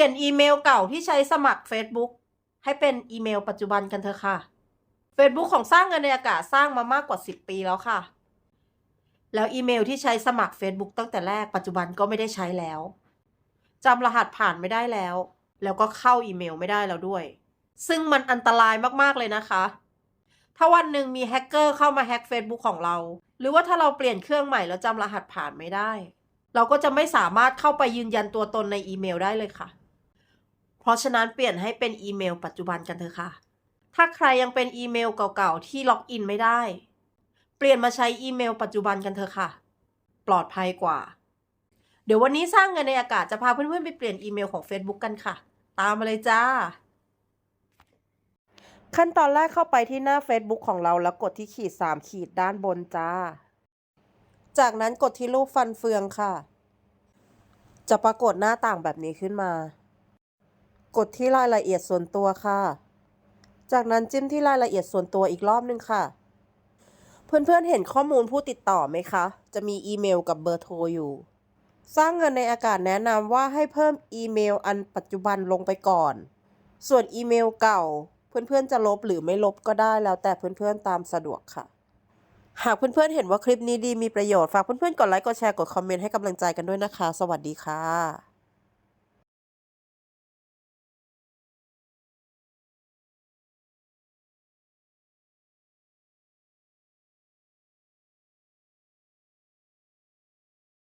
ลี่ยนอีเมลเก่าที่ใช้สมัคร Facebook ให้เป็นอีเมลปัจจุบันกันเถอะค่ะ Facebook ของสร้างเงินในอากาศสร้างมามากกว่า 10 ปีแล้วค่ะ แล้วอีเมลที่ใช้สมัคร Facebook ตั้งแต่แรกปัจจุบันก็ไม่ได้ใช้แล้วจำรหัสผ่านไม่ได้แล้ว แล้วก็เข้าอีเมลไม่ได้แล้วด้วย ซึ่งมันอันตรายมากๆเลยนะคะ ถ้าวันหนึ่งมีแฮกเกอร์เข้ามาแฮก Facebook ของเรา หรือว่าถ้าเราเปลี่ยนเครื่องใหม่แล้วจำรหัสผ่านไม่ได้ เราก็จะไม่สามารถเข้าไปยืนยันตัวตนในอีเมลได้เลยค่ะ เพราะฉะนั้นเปลี่ยนให้เป็นอีเมลปัจจุบันกันเถอะค่ะ ถ้าใครยังเป็นอีเมลเก่าๆที่ล็อกอินไม่ได้ เปลี่ยนมาใช้อีเมลปัจจุบันกันเถอะค่ะ ปลอดภัยกว่า เดี๋ยววันนี้สร้างเงินในอากาศจะพาเพื่อนๆไปเปลี่ยนอีเมลของ Facebook กันค่ะ ตามมาเลยจ้า ขั้นตอนแรกเข้าไปที่หน้า Facebook ของเราแล้วกดที่ขีด 3 ขีดด้านบนจ้า จากนั้นกดที่รูปฟันเฟืองค่ะ จะปรากฏหน้าต่างแบบนี้ขึ้นมา กดที่รายละเอียดส่วนตัวค่ะ จากนั้นจิ้มที่รายละเอียดส่วนตัวอีกรอบนึงค่ะ เพื่อนๆเห็นข้อมูลผู้ติดต่อไหมคะ จะมีอีเมลกับเบอร์โทรอยู่ สร้างเงินในอากาศแนะนำว่าให้เพิ่มอีเมลอันปัจจุบันลงไปก่อน ส่วนอีเมลเก่า เพื่อนๆจะลบหรือไม่ลบก็ได้แล้วแต่เพื่อนๆตามสะดวกค่ะ หากเพื่อนๆเห็นว่าคลิปนี้ดีมีประโยชน์ฝากเพื่อนๆกดไลค์กดแชร์กดคอมเมนต์ให้กำลังใจกันด้วยนะคะ สวัสดีค่ะ